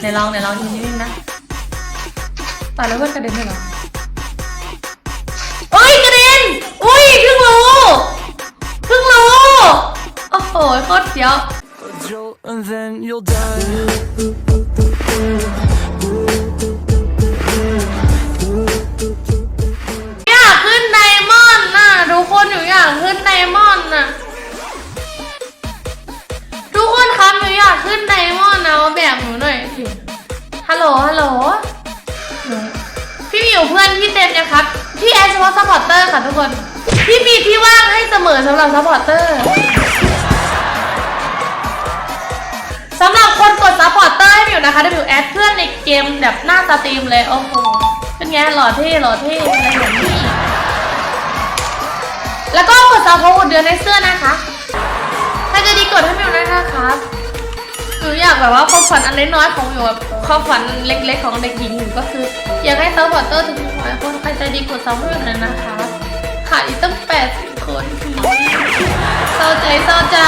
ไหนลองไหนลองทีนิดนึงนะต่อยแล้วเพื่อนกระเด็นเลยเหรอเอ้ยกระเด็น อุ้ยเพิ่งรู้เพิ่งรู้ โอ้โหโคตรเสียว and then you'll die. พี่เพื่อนพี่เต็มนะครับพี่แอดเฉพาะซัพพอร์เตอร์ค่ะทุกคนพี่มีที่ว่างให้เสมอสำหรับซัพพอร์เตอร์สำหรับคนกดซัพพอร์เตอร์ให้มิวนะคะเดี๋ยวมิวแอดเพื่อนในเกมแบบหน้าสตรีมเลยโอ้โหเป็นไงหล่อเท่หล่อเท่อะไรอย่างนี้แล้วก็กดซับโพกดเดือนในเสื้อ แบบว่าความฝันอันเล็กน้อยของอยู่แบบความฝันเล็กๆของเด็กหญิงอยู่ก็คือ อยากให้ซัพพอร์เตอร์ถึงหนึ่งร้อยคนใครใจดีกดซับให้มิวหน่อยนะคะขาดอีกตั้งแปดสิบคนเศร้าใจเศร้าใจ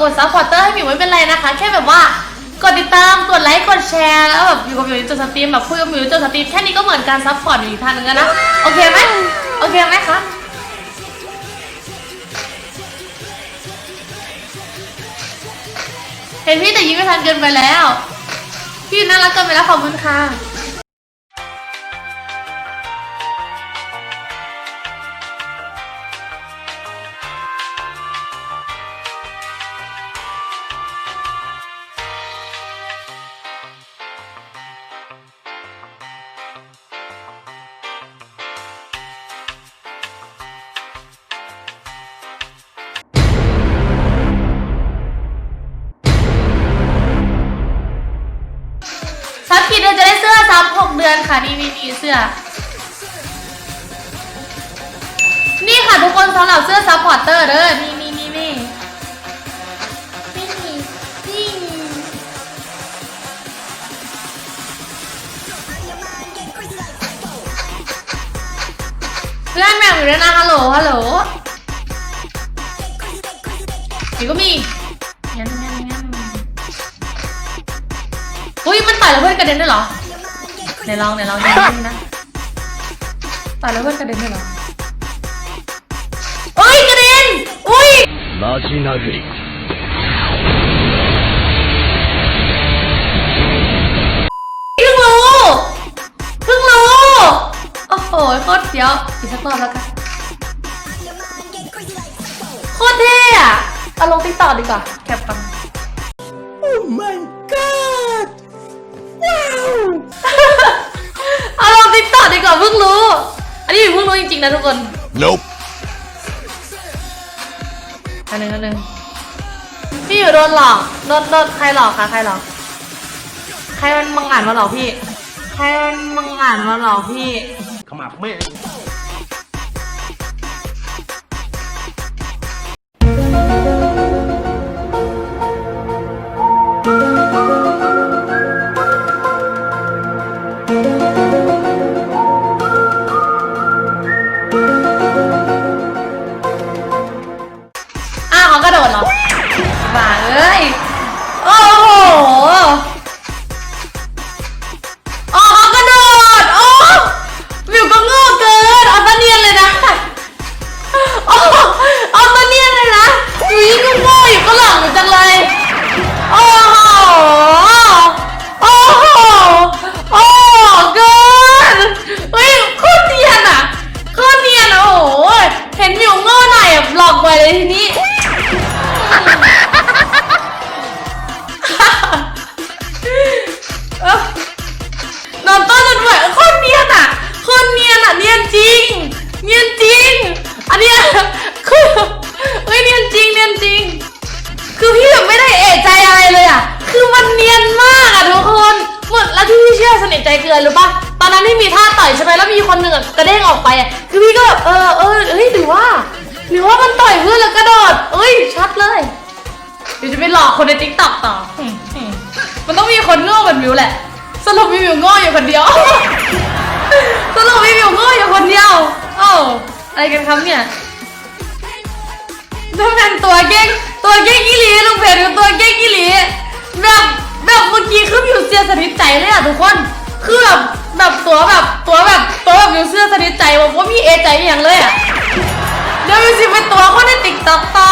กดซัพพอร์เตอร์ให้หมิวไม่เป็นไรนะคะ แค่แบบว่ากดติดตาม กดไลค์ กดแชร์ แล้วแบบอยู่กับหมิวจนสตรีมแบบคุยกับหมิวจนสตรีมแค่นี้ก็เหมือนการซัพพอร์ตหมิวอีกทางหนึงแล้วนะ โอเคไหมโอเคไหมคะ เห็นพี่แต่ยิ้มไม่ทันเกินไปแล้ว พี่น่ารักเกินไปแล้วขอบคุณค่ะ ซับหกเดือนค่ะนี่นี่นี่เสื้อ นี่ค่ะทุกคนสำหรับเสื้อซัพพอร์เตอร์เด้อนี่นี่นี่นี่นี่นี่เพื่อนแมวอยู่ด้วยนะฮัลโหลฮัลโหลนี่ก็มีงั้นงั้นงั้นอุ้ยมันต่อยแล้วเพื่อนกระเด็นด้วยเหรอ เดี๋ยวลองเดี๋ยวลองดูนะตายแล้วเพื่อนกระเด็นเลยหรอเอ้ยกระเด็นอุ้ยมาจินาริเพิ่งรู้เพิ่งรู้โอ้โหโคตรเสียวอีกสักรอบแล้วกันโคตรเท่อะเอาลงติ๊กต็อกดีกว่าแคปปัง กต่อดีกว่าเพิ่งรู้ อันนี้เพิ่งรู้จริงๆนะทุกคน Nope อันหนึ่งอันหนึ่งพี่อยู่โดนหลอกโดนโดนใครหลอกคะใครหลอก ใครมันมังอ่านมาหลอกพี่ ใครมันมังอ่านมาหลอกพี่ ขมับแม่ บ้ อยใช่ไหมแล้วมีคนหนึ่งอะกระเด้งออกไปอะคือพี่ก็แบบเออเออเฮ้ยหรือว่า หรือว่ามันต่อยเพื่อนแล้วกระโดดเอ้ยชัดเลยหดี๋ยวจะไปหลอกคนในติ๊กต็อกต่อ มันต้องมีคนโง่เหมือนมิวแหละสรุปมีมิวโง่อยู่คนเดียวสรุปมีมิวโง่อยู่คนเดียวโอ้าอะไรกันครับเนี่ยถ้าเป็นตัวเก้งตัวเก้ง ใจอหย่างเลยอะเดี๋ยวมิวสิเป็นตัวคนในติ๊กต็อกต่อ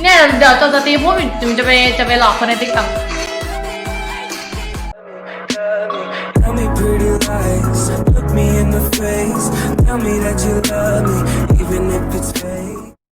เนี่ยเดี๋ยวจนสตรีมพูดจุ๋มจะไปจะไปหลอกคนในติ๊กต็อก Tell me pretty lies, look me in the face. Tell me that you love me, even if it's fake.